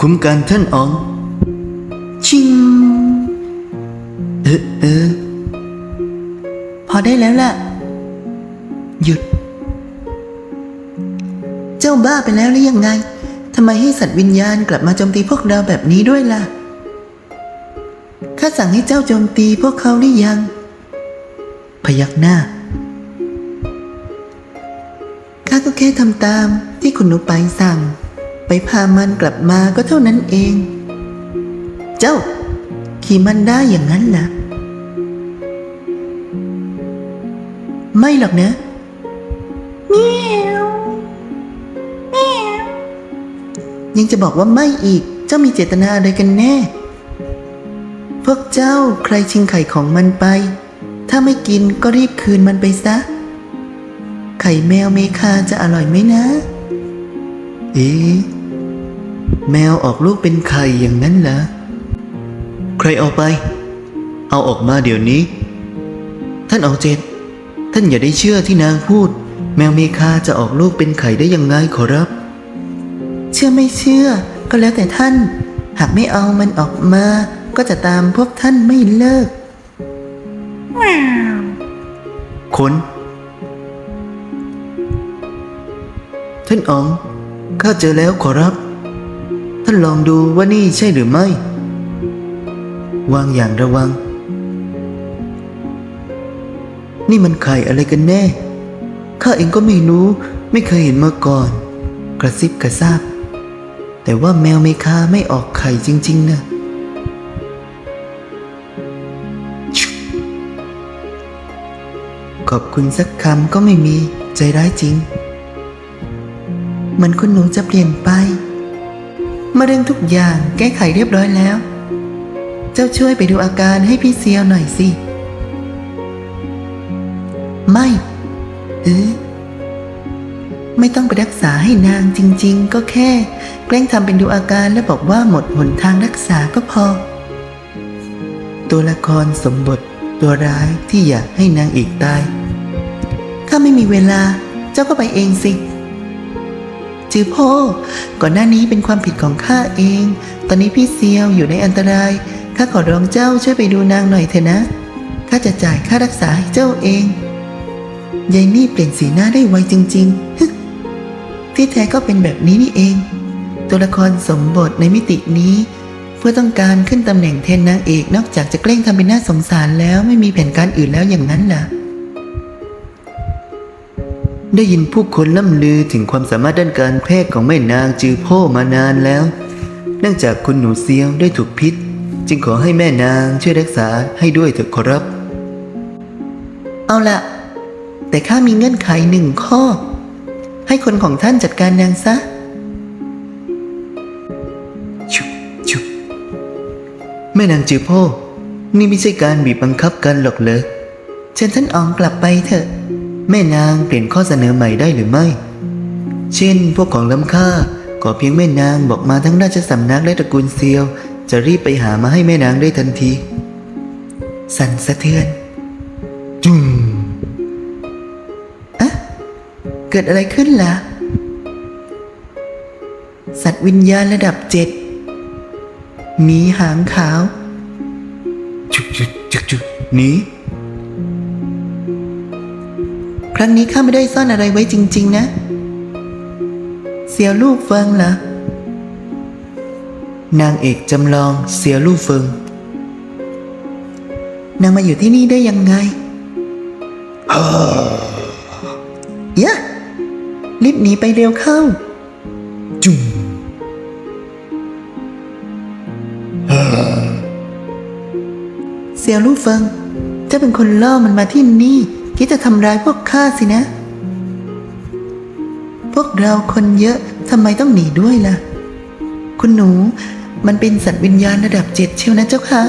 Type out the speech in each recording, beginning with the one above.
คุ้มกันท่านอ๋อง ชิง เออเออ พอได้แล้วล่ะ หยุด เจ้าบ้าไปแล้วหรือยังไงทำไมให้สัตว์วิญญาณกลับมาโจมตีพวกเราแบบนี้ด้วยล่ะ ข้าสั่งให้เจ้าโจมตีพวกเขาหรือยัง พยักหน้า ข้าก็แค่ทำตามที่คุณหนูไปสั่ง ไปพามันกลับมาก็เท่านั้นเอง เจ้า ขี่มันได้อย่างนั้นล่ะ ไม่หรอกนะยังจะบอกว่าไม่อีก เจ้ามีเจตนาอะไรกันแน่ พวกเจ้าใครชิงไข่ของมันไป ถ้าไม่กินก็รีบคืนมันไปซะ ไข่แมวเมคาจะอร่อยไหมนะเอ๊ะ แมวออกลูกเป็นไข่อย่างนั้นเหรอ ใครเอาไป เอาออกมาเดี๋ยวนี้ ท่านเอาเจดท่านอย่าได้เชื่อที่นางพูด แมวเมคาจะออกลูกเป็นไข่ได้ยังไงขอรับ เชื่อไม่เชื่อ ก็แล้วแต่ท่าน หากไม่เอามันออกมา ก็จะตามพวกท่านไม่เลิกคนท่านอ๋อง ข้าเจอแล้วขอรับ ท่านลองดูว่านี่ใช่หรือไม่ วางอย่างระวัง นี่มันไข่อะไรกันแน่ ข้าเองก็ไม่รู้ ไม่เคยเห็นมาก่อน กระซิบกระซาบ แต่ว่าแมวเมคาไม่ออกไข่จริง ๆนะขอบคุณสักคำก็ไม่มีใจร้ายจริงเหมือนคุณหนูจะเปลี่ยนไป มะเร็งทุกอย่างแก้ไขเรียบร้อยแล้ว เจ้าช่วยไปดูอาการให้พี่เซียวหน่อยสิ ไม่เออไม่ต้องไปรักษาให้นางจริง ๆ ก็แค่ แกล้งทำเป็นดูอาการแล้วบอกว่าหมดหนทางรักษาก็พอ ตัวละครสมบท ตัวร้ายที่อยากให้นางเอกตายข้าไม่มีเวลาเจ้าก็ไปเองสิ จือพ่อ ก่อนหน้านี้เป็นความผิดของข้าเอง ตอนนี้พี่เซียวอยู่ในอันตราย ข้าขอร้องเจ้าช่วยไปดูนางหน่อยเถอะนะ ข้าจะจ่ายค่ารักษาให้เจ้าเอง ยายนี่เปลี่ยนสีหน้าได้ไวจริงๆฮึที่แท้ก็เป็นแบบนี้นี่เอง ตัวละครสมบทในมิตินี้ เพื่อต้องการขึ้นตำแหน่งแทนนางเอกนอกจากจะแกล้งทำเป็นน่าสงสารแล้วไม่มีแผนการอื่นแล้วอย่างนั้นล่ะ ได้ยินผู้คนล่ำลือถึงความสามารถด้านการแพทย์ของแม่นางจือโพมานานแล้ว เนื่องจากคุณหนูเซียวได้ถูกพิษ จึงขอให้แม่นางช่วยรักษาให้ด้วยเถอะขอรับ เอาละแต่ข้ามีเงื่อนไขหนึ่งข้อ ให้คนของท่านจัดการนางซะชุบชุบแม่นางจือโพนี่ไม่ใช่การบีบบังคับกันหรอกเหรอเชิญท่านอองกลับไปเถอะ แม่นางเปลี่ยนข้อเสนอใหม่ได้หรือไม่ เช่น พวกของล้ำค่าขอเพียงแม่นางบอกมาทั้งราชสำนักและตระกูลเซียว จะรีบไปหามาให้แม่นางได้ทันที สั่นสะเทือน จุ้มอะเกิดอะไรขึ้นล่ะ สัตว์วิญญาณระดับเจ็ดหมีหางขาว จุกจุกจุกจุกหนี ครั้งนี้ข้าไม่ได้ซ่อนอะไรไว้จริง ๆ นะ เสียลูกเฟิงเหรอนางเอกจำลองเสียลู่เฟิงนางมาอยู่ที่นี่ได้ยังไงยะรีบหนีไปเร็วเข้า จุ้มเสี่ยวลู่เฟิงเจะเป็นคนล่อมันมาที่นี่ คิดจะทำร้ายพวกข้าสินะ พวกเราคนเยอะทำไมต้องหนีด้วยล่ะ คุณหนูมันเป็นสัตว์วิญญาณระดับเจ็ดเชียวนะเจ้าคะ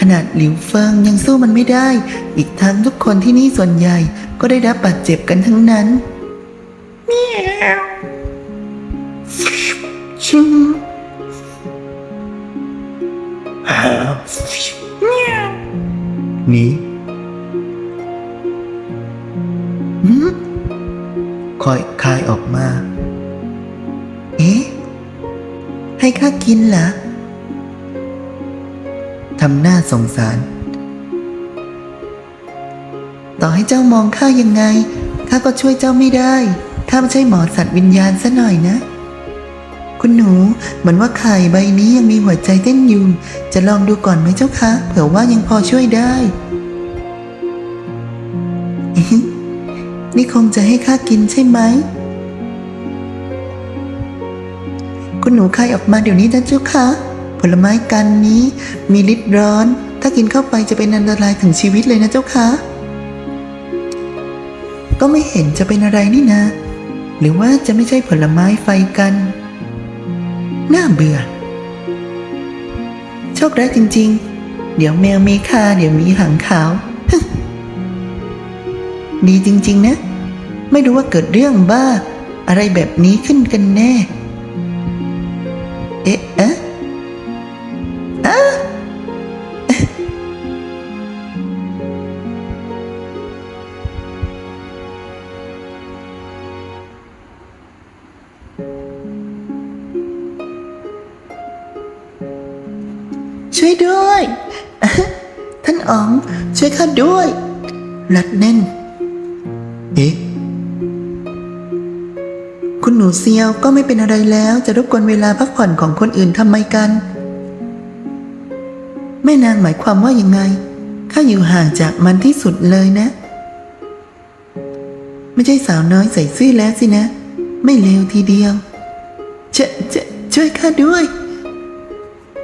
ขนาดหลิวเฟิงยังสู้มันไม่ได้ อีกทั้งทุกคนที่นี่ส่วนใหญ่ก็ได้รับบาดเจ็บกันทั้งนั้นชิงนี่ ค่อยคายออกมา เอ๊ะ ให้ข้ากินเหรอ ทำหน้าสงสาร ต่อให้เจ้ามองข้ายังไง ข้าก็ช่วยเจ้าไม่ได้ ข้าไม่ใช่หมอสัตว์วิญญาณซะหน่อยนะ คุณหนูเหมือนว่าไข่ใบนี้ยังมีหัวใจเต้นอยู่ จะลองดูก่อนไหมเจ้าคะ เผื่อว่ายังพอช่วยได้ นี่คงจะให้ข้ากินใช่ไหม คุณหนูคายออกมาเดี๋ยวนี้นะเจ้าคะผลไม้กันนี้มีฤทธิ์ร้อน ถ้ากินเข้าไปจะเป็นอันตรายถึงชีวิตเลยนะเจ้าคะก็ไม่เห็นจะเป็นอะไรนี่นะ หรือว่าจะไม่ใช่ผลไม้ไฟกัน น่าเบื่อ โชคร้ายจริง ๆ เดี๋ยวแมวมีคาเดี๋ยวมีหางขาว ดีจริง ๆ นะ ไม่รู้ว่าเกิดเรื่องบ้า อะไรแบบนี้ขึ้นกันแน่ เอ๊ะเอ๊ะอะช่วยด้วย ท่านอ๋องช่วยข้าด้วย รัดแน่น เอ๊ะ คุณหนูเซียวก็ไม่เป็นอะไรแล้วจะรบกวนเวลาพักผ่อนของคนอื่นทำไมกัน แม่นางหมายความว่ายังไง ข้าอยู่ห่างจากมันที่สุดเลยนะ ไม่ใช่สาวน้อยใส่ซื่อแล้วสินะ ไม่เลวทีเดียวจะจะช่วยข้าด้วย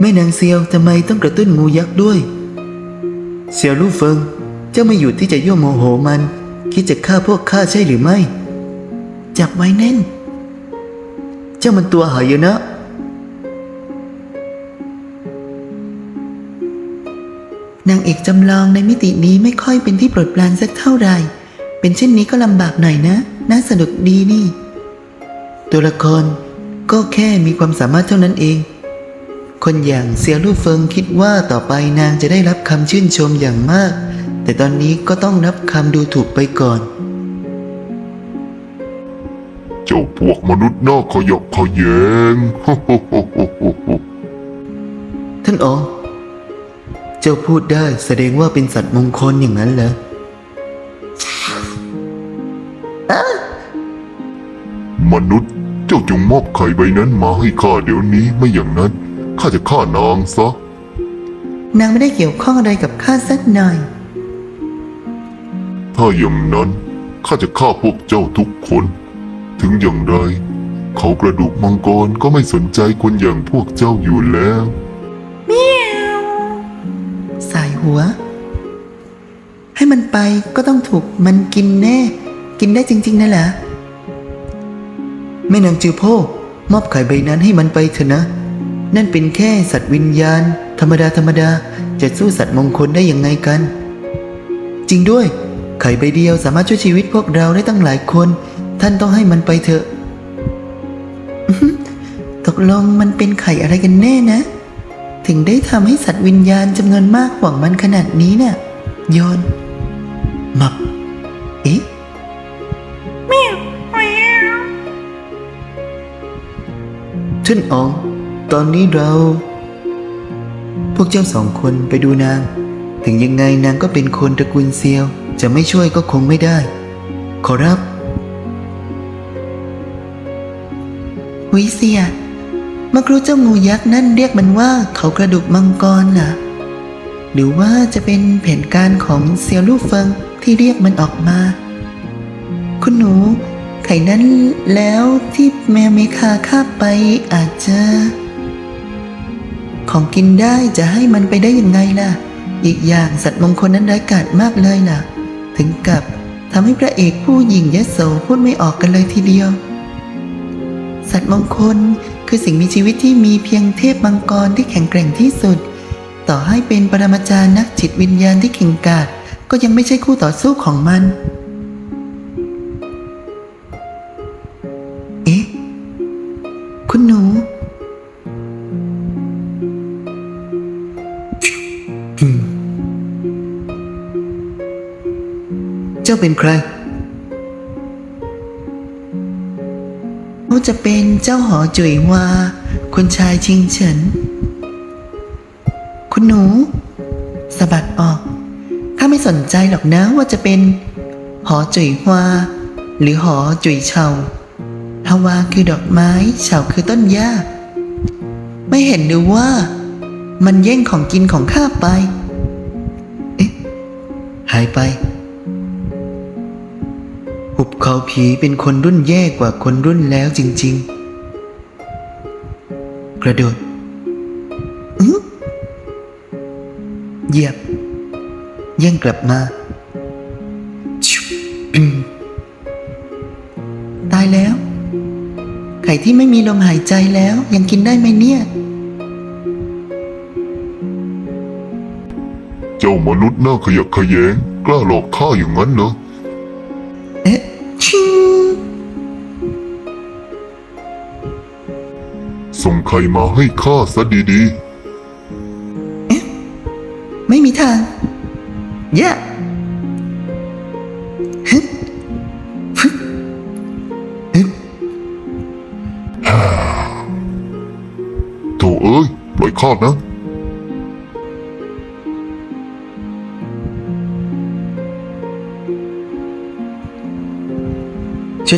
แม่นางเซียวทำไมต้องกระตุ้นงูยักษ์ด้วย เซียวลู่เฟิงเจ้าไม่หยุดที่จะยั่วโมโหมัน คิดจะฆ่าพวกข้าใช่หรือไม่จับไว้แน่น เจ้ามันตัวหายนะ นางเอกจำลองในมิตินี้ไม่ค่อยเป็นที่โปรดปรานสักเท่าไหร่ เป็นเช่นนี้ก็ลำบากหน่อยนะ น่าสนุกดีนี่ ตัวละครก็แค่มีความสามารถเท่านั้นเอง คนอย่างเซียลู่เฟิงคิดว่าต่อไปนางจะได้รับคำชื่นชมอย่างมาก แต่ตอนนี้ก็ต้องรับคำดูถูกไปก่อน พวกมนุษย์นอกขยอกขยแยงท่านอ๋องเจ้าพูดได้แสดงว่าเป็นสัตว์มงคลอย่างนั้นเหรอมนุษย์เจ้าจงมอบไข่ใบนั้นมาให้ข้าเดี๋ยวนี้ไม่อย่างนั้นข้าจะฆ่านางซะ นางไม่ได้เกี่ยวข้องอะไรกับข้าสักหน่อย ถ้าอย่างนั้นข้าจะฆ่าพวกเจ้าทุกคน ถึงอย่างไร เขากระดูกมังกรก็ไม่สนใจคนอย่างพวกเจ้าอยู่แล้วสายหัว ให้มันไปก็ต้องถูกมันกินแน่ กินได้จริงๆนั่นแหละแม่นางจือโพมอบไข่ใบนั้นให้มันไปเถอะนะ นั่นเป็นแค่สัตว์วิญญาณ ธรรมดาธรรมดาจะสู้สัตว์มงคลได้ยังไงกัน จริงด้วย ไข่ใบเดียวสามารถช่วยชีวิตพวกเราได้ตั้งหลายคน ท่านต้องให้มันไปเถอะ ตกลงมันเป็นไข่อะไรกันแน่นะ ถึงได้ทำให้สัตว์วิญญาณจำนวนมากหวังมันขนาดนี้น่ะ โยน มับ เอ๊ะท่านอ๋อง ตอนนี้เรา พวกเจ้าสองคนไปดูนาง ถึงยังไงนางก็เป็นคนตระกูลเซียว จะไม่ช่วยก็คงไม่ได้ ขอรับ วิเซียมื่อครูเจ้างูยักษ์นั่นเรียกมันว่าเขากระดูกมังกรเหรอหรือว่าจะเป็นแผนการของเซียวลู่เฟิงที่เรียกมันออกมา คุณหนู ไข่นั้นแล้วที่แมวเมคาคาบไปอาจจะ ของกินได้จะให้มันไปได้ยังไงล่ะ อีกอย่างสัตว์มงคลนั้นร้ายกาจมากเลยล่ะ ถึงกับทำให้พระเอกผู้หญิงยโสพูดไม่ออกกันเลยทีเดียว สัตว์มงคล คือสิ่งมีชีวิตที่มีเพียงเทพมังกรที่แข็งแกร่งที่สุด ต่อให้เป็นปรมาจารย์นักจิตวิญญาณที่เก่งกาจก็ยังไม่ใช่คู่ต่อสู้ของมัน เอ๊ะ คุณหนู เจ้าเป็นใคร ว่าจะเป็นเจ้าหอจุ๋ยวาคุณชายชิงเฉิน คุณหนูสะบัดออก ข้าไม่สนใจหรอกนะว่าจะเป็น หอจุ๋ยฮวาหรือหอจุ๋ยเฉาฮาวาคือดอกไม้เฉาคือต้นหญ้า ไม่เห็นหรือว่ามันแย่งของกินของข้าไป เอ๊ะ หายไป หุบเขาผีเป็นคนรุ่นแย่กว่าคนรุ่นแล้วจริง ๆ กระโดดเหยียบแย่งกลับมาชุบอืมตายแล้ว ไข่ที่ไม่มีลมหายใจแล้วยังกินได้ไหมเนี่ย เจ้ามนุษย์หน้าขยะแขยง กล้าหลอกข้าอย่างนั้นเหรอ เอ๊ะชิงส่งใครมาให้ข้าซะดีไม่มีทางแย่ฮึฮึฮึๆโถเอ้ยปล่อยข้านะ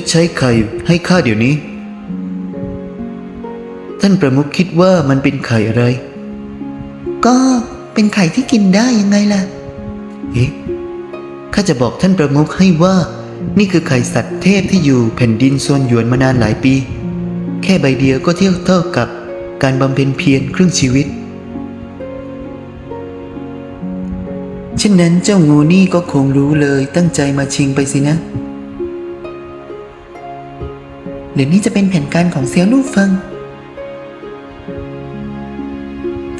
ดใช้ไข่ให้ข้าเดี๋ยวนี้ ท่านประมุขคิดว่ามันเป็นไข่อะไร ก็เป็นไข่ที่กินได้ยังไงล่ะ เอ๊ะ ข้าจะบอกท่านประมุขให้ว่า นี่คือไข่สัตว์เทพที่อยู่แผ่นดินส่วนหยวนมานานหลายปี แค่ใบเดียวก็เทียบเท่ากับการบำเพ็ญเพียรครึ่งชีวิต เช่นนั้นเจ้างูนี่ก็คงรู้เลยตั้งใจมาชิงไปสินะ รือนี่จะเป็นแผนการของเซียวลู่เฟิง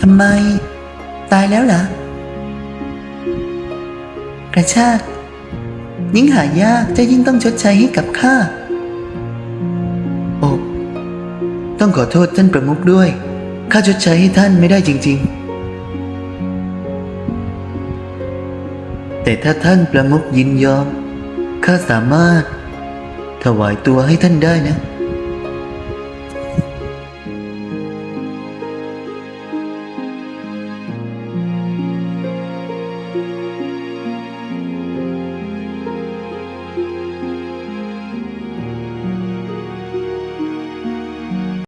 ทำไม ตายแล้วเหรอกระชากยิ่งหายากจะยิ่งต้องชดใช้ให้กับข้าโอ้ต้องขอโทษท่านประมุขด้วย ข้าชดใช้ให้ท่านไม่ได้จริง ๆ แต่ถ้าท่านประมุขยินยอม ข้าสามารถ ถวายตัวให้ท่านได้นะ